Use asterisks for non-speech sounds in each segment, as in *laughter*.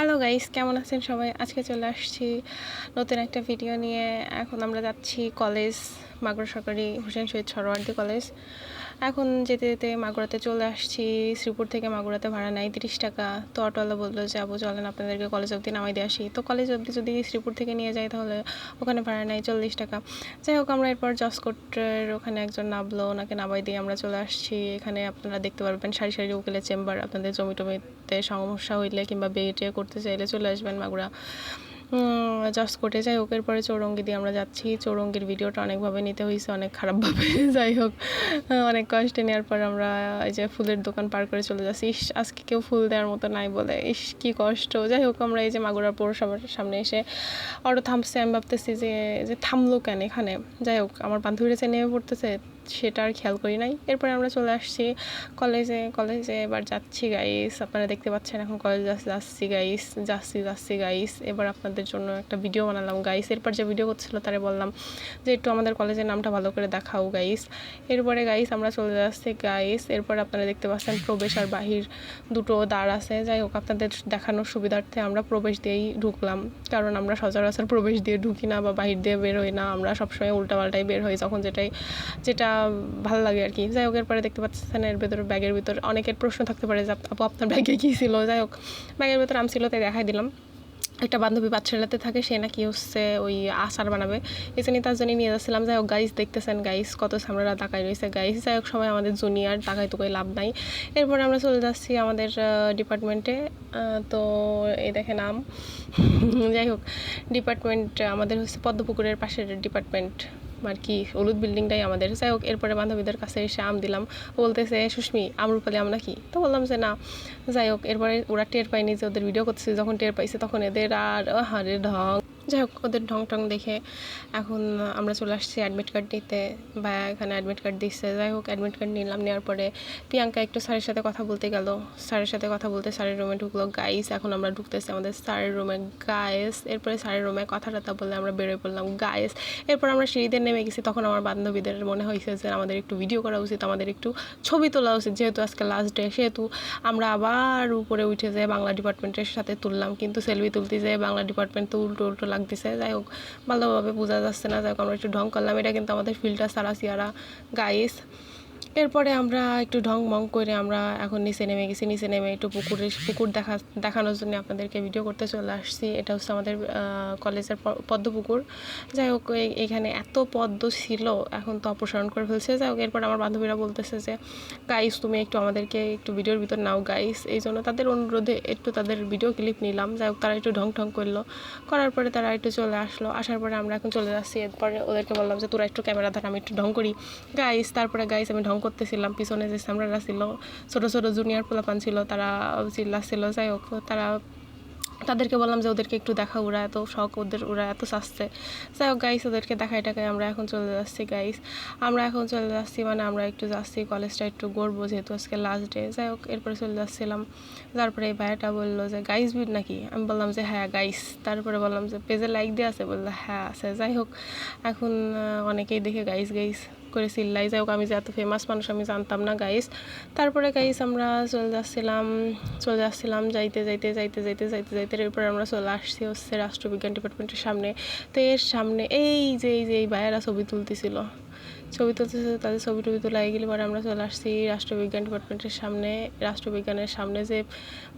Hello guys কেমন আছেন সবাই? আজকে চলে আসছি নতুন একটা ভিডিও নিয়ে। এখন আমরা যাচ্ছি কলেজ মাগুরা সরকারি হোসেন শহীদ সরোয়ার্দী কলেজ এখন যেতে যেতে মাগুরাতে চলে আসছি। শ্রীপুর থেকে মাগুরাতে ভাড়া নেয় তিরিশ টাকা। তো অটোওয়ালা বলল যে আবু চলেন, আপনাদেরকে কলেজ অবধি নামাই দিয়ে আসি। তো কলেজ অবধি যদি শ্রীপুর থেকে নিয়ে যাই তাহলে ওখানে ভাড়া নেয় চল্লিশ টাকা। যাই হোক, আমরা এরপর জসকোটের ওখানে একজন নামলো। ওনাকে নামাই দিয়ে আমরা চলে আসছি। এখানে আপনারা দেখতে পারবেন সারি সারি উকিলের চেম্বার, আপনাদের জমি টমিতে সমস্যা হইলে কিংবা বিয়ে করতে চাইলে চলে আসবেন মাগুরা। জাস্ট কোটে যাই হোক, এরপরে চৌরঙ্গি দিয়ে আমরা যাচ্ছি। চৌরঙ্গির ভিডিওটা অনেকভাবে নিতে হয়েছে অনেক খারাপভাবে। *laughs* যাই হোক অনেক কষ্টে নেওয়ার পর আমরা এই যে ফুলের দোকান পার করে চলে যাচ্ছি। ইস, আজকে কেউ ফুল দেওয়ার মতো নাই বলে। ইস, কী কষ্ট। যাই হোক, আমরা এই যে মাগুরা পৌরসভার সামনে এসে অটো থামছে। আমি ভাবতেছি যে যে থামলো কেন এখানে? যাই হোক, আমার বান্ধবীরা যে নেমে পড়তেছে সেটা আর খেয়াল করি নাই। এরপরে আমরা চলে আসছি কলেজে কলেজে এবার যাচ্ছি গাইস আপনারা দেখতে পাচ্ছেন এখন কলেজে যাচ্ছি গাইস যাচ্ছি যাচ্ছি গাইস এবার আপনাদের জন্য একটা ভিডিও বানালাম গাইস এরপর যে ভিডিও করছিল তারে বললাম যে, একটু আমাদের কলেজের নামটা ভালো করে দেখাও গাইস এরপরে গাইস আমরা চলে যাচ্ছি গাইস এরপরে আপনারা দেখতে পাচ্ছেন প্রবেশ আর বাহির দুটো দ্বার আছে। যাই হোক, আপনাদের দেখানোর সুবিধার্থে আমরা প্রবেশ দিয়েই ঢুকলাম। কারণ আমরা সচরাচর প্রবেশ দিয়ে ঢুকি না বা বাহির দিয়ে বের হই না। আমরা সবসময় উল্টাপাল্টাই বের হই, যখন যেটাই, যেটা ভালো লাগে আর কি। যাই হোক, এরপরে দেখতে পাচ্ছেন এর ভেতর, ব্যাগের ভিতর অনেকের প্রশ্ন থাকতে পারে যে, আপু, আপনার ব্যাগে কী ছিল? যাই হোক, ব্যাগের ভেতর আম ছিল, তাই দেখাই দিলাম। একটা বান্ধবী বাচ্চালাতে থাকে, সে নাকি হচ্ছে ওই আচার বানাবে। এই জন্যই তার জন্যই নিয়ে যাচ্ছিলাম। যাই হোক গাইস দেখতেছেন গাইস কত সামনেরা তাকাই রয়েছে। গাইস যাই হোক, সবাই আমাদের জুনিয়র তাকাই তো লাভ নাই। এরপরে আমরা চলে যাচ্ছি আমাদের ডিপার্টমেন্টে তো এই দেখে নাম *laughs* যাই হোক ডিপার্টমেন্ট আমাদের হচ্ছে পদ্মপুকুরের পাশের ডিপার্টমেন্ট আর কি, হলুদ বিল্ডিংটাই আমাদের। যাই হোক, এরপরে বান্ধবীদের কাছে এসে আম দিলাম। বলতেছে, সুস্মি আমরুপালি আমরা কি? তো বললাম যে, না। যাই হোক, এরপরে ওরা টের পাইনি যে ওদের ভিডিও করতেছে। যখন টের পাইছে, তখন এদের আর হারে ঢং। যাই হোক, ওদের ঢং টং দেখে এখন আমরা চলে আসছি অ্যাডমিট কার্ড নিতে। বা এখানে অ্যাডমিট কার্ড দিচ্ছে যাই হোক অ্যাডমিট কার্ড নিলাম, নেওয়ার পরে প্রিয়াঙ্কা একটু স্যারের সাথে কথা বলতে গেল। স্যারের সাথে কথা বলতে স্যারের রুমে ঢুকলো। গাইস এখন আমরা ঢুকতেছি আমাদের স্যারের রুমে গায়েস এরপরে স্যারের রুমে কথা টথা বলে আমরা বেরোয় পড়লাম। গায়েস এরপর আমরা সিঁড়িতে নেমে গেছি। তখন আমার বান্ধবীদের মনে হয়েছে যে আমাদের একটু ভিডিও করা উচিত, আমাদের একটু ছবি তোলা উচিত। যেহেতু আজকে লাস্ট ডে সেহেতু আমরা আবার উপরে উঠে যেয়ে বাংলা ডিপার্টমেন্টের সাথে তুললাম। কিন্তু সেলফি তুলতে যেয়ে বাংলা ডিপার্টমেন্ট তো উল্টো উল্টো লাগতেছে যাই হোক, ভালোভাবে বোঝা যাচ্ছে না, যাই হোক, আমরা একটু ঢং করলাম। এটা কিন্তু আমাদের ফিল্টার, সারা সিয়ারা গাইস এরপরে আমরা একটু ঢং মং করে আমরা এখন নিচে নেমে গেছি। নিচে নেমে একটু পুকুরে, পুকুর দেখা, দেখানোর জন্য আপনাদেরকে ভিডিও করতে চলে আসছি। এটা হচ্ছে আমাদের কলেজের পদ্ম পুকুর। যাই হোক এখানে এত পদ্ম ছিল, এখন তো অপসারণ করে ফেলছে। যাই হোক, এরপর আমার বান্ধবীরা বলতেছে যে গাইস তুমি একটু আমাদেরকে একটু ভিডিওর ভিতর নাও গাইস এই জন্য তাদের অনুরোধে একটু তাদের ভিডিও ক্লিপ নিলাম। যাই হোক, তারা একটু ঢং ঢং করল। করার পরে তারা একটু চলে আসলো। আসার পরে আমরা এখন চলে যাচ্ছি। এরপরে ওদেরকে বললাম যে, তোরা একটু ক্যামেরা ধর, আমি একটু ঢং করি। গাইস তারপরে গাইস আমি ঢং করতেছিলাম পিছনে যে সামরারা ছিল, ছোটো ছোটো জুনিয়র পোলাপান ছিল, তারা চিল্লাচ্ছিল যাই হোক, তারা তাদেরকে বললাম যে ওদেরকে একটু দেখা, ওরা এত শখ, ওদের, ওরা এত চাচ্ছে। যাই হোক গাইস ওদেরকে দেখাই টাকায় আমরা এখন চলে যাচ্ছি গাইস আমরা এখন চলে যাচ্ছি মানে আমরা একটু যাচ্ছি কলেজটা একটু গড়বো যেহেতু আজকে লাস্ট ডে যাই হোক, এরপরে চলে যাচ্ছিলাম। তারপরে এই ভাইয়াটা বলল যে গাইস বিট নাকি? আমি বললাম যে হ্যাঁ গাইস তারপরে বললাম যে পেজে লাইক দিয়ে আছে? বলল হ্যাঁ আছে। যাই হোক, এখন অনেকেই দেখে গাইস গাইস করে চিল্লাই যাই হোক আমি যে এত ফেমাস মানুষ, আমি জানতাম না গাইস তারপরে গাইস আমরা চলে যাচ্ছিলাম চলে যাচ্ছিলাম যাইতে যাইতে যাইতে যাইতে যাইতে যাইতে, এরপরে আমরা চলে আসছি হচ্ছে রাষ্ট্রবিজ্ঞান ডিপার্টমেন্টের সামনে। তো এর সামনে এই যে এই যে, এই ভাইয়েরা ছবি তুলতেছিল। ছবি তুলতেছে তাদের ছবি টবি তোলা গেলে পরে আমরা চলে আসছি রাষ্ট্রবিজ্ঞান ডিপার্টমেন্টের সামনে। রাষ্ট্রবিজ্ঞানের সামনে যে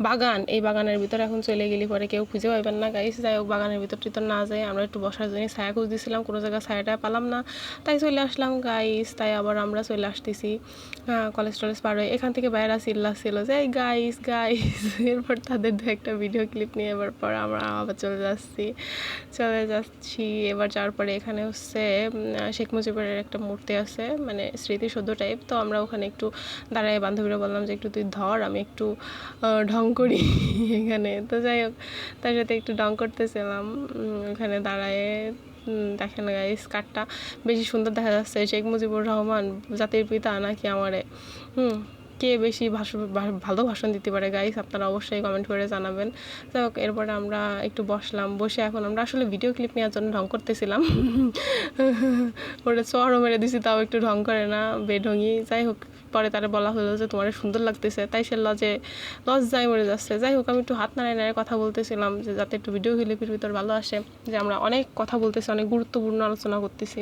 বাগান, এই বাগানের ভিতরে এখন চলে গেলে পরে কেউ খুঁজে পাইবেন না। গাইস, যাই হোক, বাগানের ভিতর টিতর না যায় আমরা একটু বসার জন্য ছায়া খুঁজ দিয়েছিলাম কোনো জায়গায় ছায়াটা পালাম না। তাই চলে আসলাম, গাইস, তাই আবার আমরা চলে আসতেছি কলেজ টলেজ পার হয়ে। এখান থেকে বাইরে চিল্লা ছিল যে, এই গাইস গাইস। *laughs* এরপর তাদের দু একটা ভিডিও ক্লিপ নিয়ে এবার পর আমরা আবার চলে যাচ্ছি চলে যাচ্ছি। এবার যাওয়ার পরে এখানে হচ্ছে শেখ মুজিবের একটা মূর্তি আছে মানে স্মৃতিসৌধ টাইপ তো আমরা ওখানে একটু দাঁড়ায় বান্ধবীরা বললাম যে, একটু তুই ধর, আমি একটু ঢং করি *laughs* এখানে। তো যাই হোক, তার সাথে একটু ঢং করতেছিলাম ওখানে দাঁড়ায় দেখেন এই স্কার্টটা বেশি সুন্দর দেখা যাচ্ছে, শেখ মুজিবুর রহমান জাতির পিতা নাকি আমারে, হুম। কে বেশি ভালো ভাষণ দিতে পারে গাইস আপনারা অবশ্যই কমেন্ট করে জানাবেন। যাই হোক, এরপরে আমরা একটু বসলাম। বসে এখন আমরা আসলে ভিডিও ক্লিপ নেওয়ার জন্য ঢং করতেছিলাম। *laughs* ওটা চড়ও মেরে দিছি, তাও একটু ঢং করে না, বেঢঙ্গি। যাই হোক, পরে তারা বলা হলো যে, তোমার সুন্দর লাগতেছে। তাই সে লজে লজ যাই মরে যাচ্ছে। যাই হোক, আমি একটু হাত নাড়ায় নাড়ায় কথা বলতেছিলাম যে, যাতে একটু ভিডিও ক্লিপের ভিতর ভালো আসে, যে আমরা অনেক কথা বলতেছি, অনেক গুরুত্বপূর্ণ আলোচনা করতেছি।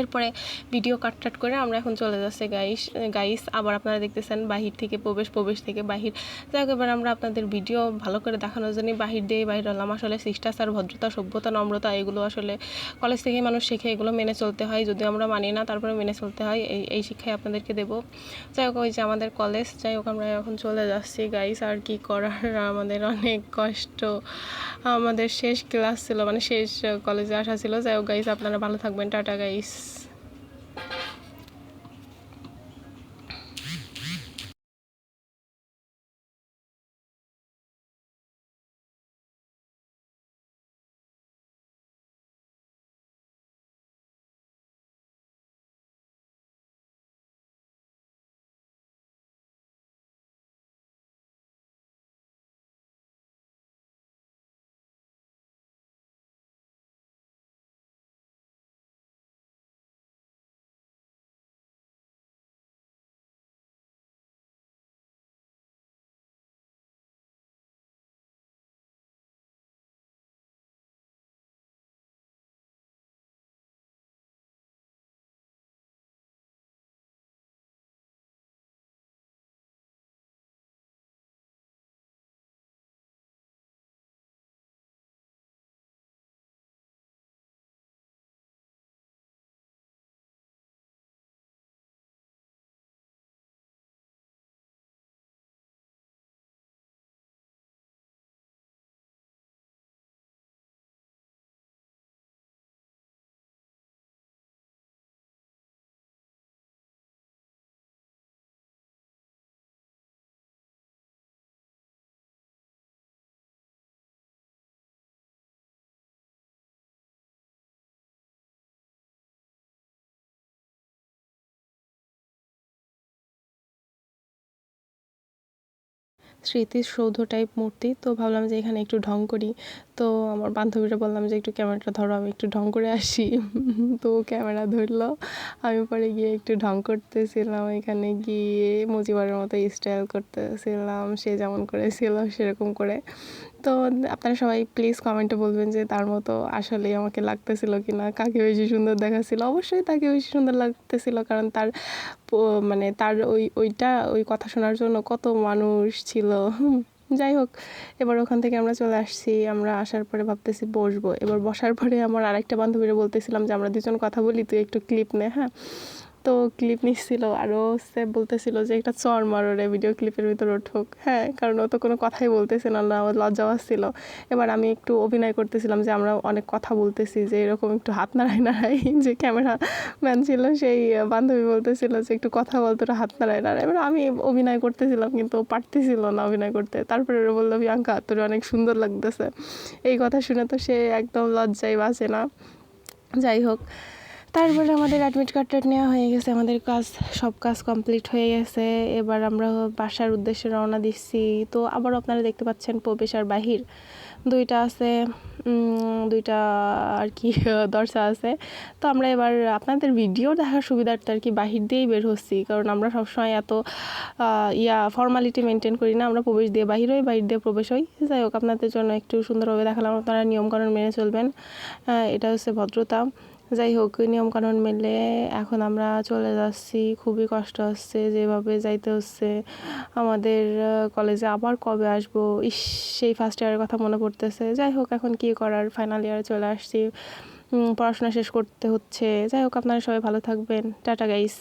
এরপরে ভিডিও কাট টাট করে আমরা এখন চলে যাচ্ছি গাইস গাইস আবার আপনারা দেখতেছেন বাহির থেকে প্রবেশ প্রবেশ থেকে বাহির। যাই হোক এবার আমরা আপনাদের ভিডিও ভালো করে দেখানোর জন্য বাহির দিয়ে বাহির হলাম। আসলে শিষ্টাচার, ভদ্রতা, সভ্যতা, নম্রতা, এগুলো আসলে কলেজ থেকে মানুষ শেখে, এগুলো মেনে চলতে হয়। যদিও আমরা মানি না তারপরে মেনে চলতে হয়। এই এই শিক্ষাই আপনাদেরকে দেব। যাই হোক, ওই যে আমাদের কলেজ যাই হোক, আমরা এখন চলে যাচ্ছি গাইস আর কি করার? আমাদের অনেক কষ্ট। আমাদের শেষ ক্লাস ছিল মানে শেষ কলেজে আসা ছিল। যাই হোক গাইস আপনারা ভালো থাকবেন। টাটা গাইস স্মৃতিসৌধ টাইপ মূর্তি। তো ভাবলাম যে এখানে একটু ঢং করি। তো আমার বান্ধবীরা বললাম যে একটু ক্যামেরাটা ধরো, আমি একটু ঢং করে আসি। *laughs* তো ক্যামেরা ধরলো। আমি পরে গিয়ে একটু ঢং করতেছিলাম। এখানে গিয়ে মুজিবারের মতো স্টাইল করতেছিলাম। সে যেমন করেছিল, সেরকম করে। তো আপনারা সবাই প্লিজ কমেন্টে বলবেন যে তার মতো আসলেই আমাকে লাগতেছিল কি না কাকে বেশি সুন্দর দেখাচ্ছিল? অবশ্যই তাকে বেশি সুন্দর লাগতেছিল কারণ তার মানে তার ওই, ওইটা, ওই কথা শোনার জন্য কত মানুষ ছিল। যাই হোক, এবার ওখান থেকে আমরা চলে আসছি, আমরা আসার পরে ভাবতেছি বসবো। এবার বসার পরে আমার আরেকটা বান্ধবীরা বলতেছিলাম যে, আমরা দুজন কথা বলি, তুই একটু ক্লিপ নে হ্যাঁ? তো ক্লিপ নিচ্ছিল আরও সে বলতেছিল যে, একটা চর মারো রে ভিডিও ক্লিপের ভিতরে উঠুক। হ্যাঁ কারণ ও তো কোনো কথাই বলতেছিল না ও লজ্জা আসছিল। এবার আমি একটু অভিনয় করতেছিলাম যে, আমরা অনেক কথা বলতেছি যে, এরকম একটু হাত নাড়াই নাড়াই *laughs* যে ক্যামেরা ম্যান ছিল সেই বান্ধবী বলতেছিল যে, একটু কথা বলতো হাত নাড়াই নাড়াই এবার আমি অভিনয় করতেছিলাম, কিন্তু পারতেছিল না অভিনয় করতে। তারপরে ওরা বলল, প্রিয়াঙ্কা, তোর অনেক সুন্দর লাগতেছে। এই কথা শুনে তো সে একদম লজ্জায় বাঁচে না। যাই হোক তারপরে আমাদের অ্যাডমিট কার্ডটা নেওয়া হয়ে গেছে, আমাদের কাজ, সব কাজ কমপ্লিট হয়ে গেছে। এবার আমরা বাসার উদ্দেশ্যে রওনা দিচ্ছি। তো আবারও আপনারা দেখতে পাচ্ছেন প্রবেশ আর বাহির। দুইটা আছে দুইটা আর কি, *laughs* দরজা আছে। তো আমরা এবার আপনাদের ভিডিও দেখার সুবিধার্থে আর কি বাহির দিয়েই বের হচ্ছি। কারণ আমরা সবসময় এত ইয়া ফর্মালিটি মেনটেন করি না। আমরা প্রবেশ দিয়ে বাহির হই, বাহির দিয়ে প্রবেশ হই। যাই হোক, আপনাদের জন্য একটু সুন্দরভাবে দেখালাম। আপনারা নিয়মকানুন মেনে চলবেন। এটা হচ্ছে ভদ্রতা। যাই হোক নিয়মকানুন মেলে এখন আমরা চলে যাচ্ছি। খুবই কষ্ট হচ্ছে যেভাবে যাইতে হচ্ছে। আমাদের কলেজে আবার কবে আসব? ইস, সেই ফার্স্ট ইয়ারের কথা মনে পড়তেছে। যাই হোক এখন কি করার? ফাইনাল ইয়ারে চলে আসছি। পড়াশোনা শেষ করতে হচ্ছে। যাই হোক আপনারা সবাই ভালো থাকবেন। Tata guys